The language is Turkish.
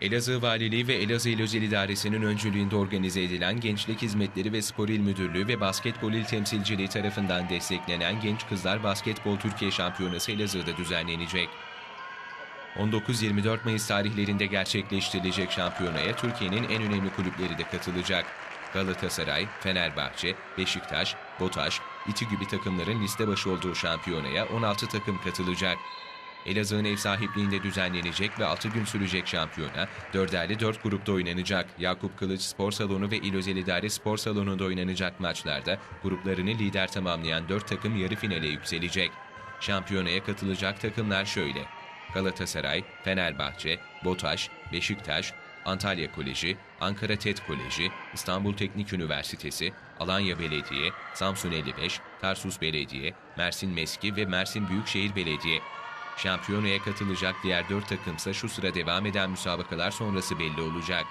Elazığ Valiliği ve Elazığ İl Özel İdaresi'nin öncülüğünde organize edilen Gençlik Hizmetleri ve Spor İl Müdürlüğü ve Basketbol İl Temsilciliği tarafından desteklenen Genç Kızlar Basketbol Türkiye Şampiyonası Elazığ'da düzenlenecek. 19-24 Mayıs tarihlerinde gerçekleştirilecek şampiyonaya Türkiye'nin en önemli kulüpleri de katılacak. Galatasaray, Fenerbahçe, Beşiktaş, Botaş, İTÜ gibi takımların liste başı olduğu şampiyonaya 16 takım katılacak. Elazığ'ın ev sahipliğinde düzenlenecek ve 6 gün sürecek şampiyona 4'erli 4 grupta oynanacak. Yakup Kılıç Spor Salonu ve İl Özel İdare Spor Salonu'nda oynanacak maçlarda gruplarını lider tamamlayan 4 takım yarı finale yükselecek. Şampiyonaya katılacak takımlar şöyle. Galatasaray, Fenerbahçe, Botaş, Beşiktaş, Antalya Koleji, Ankara TED Koleji, İstanbul Teknik Üniversitesi, Alanya Belediye, Samsun 55, Tarsus Belediye, Mersin Meski ve Mersin Büyükşehir Belediye. Şampiyonaya katılacak diğer dört takımsa şu sıra devam eden müsabakalar sonrası belli olacak.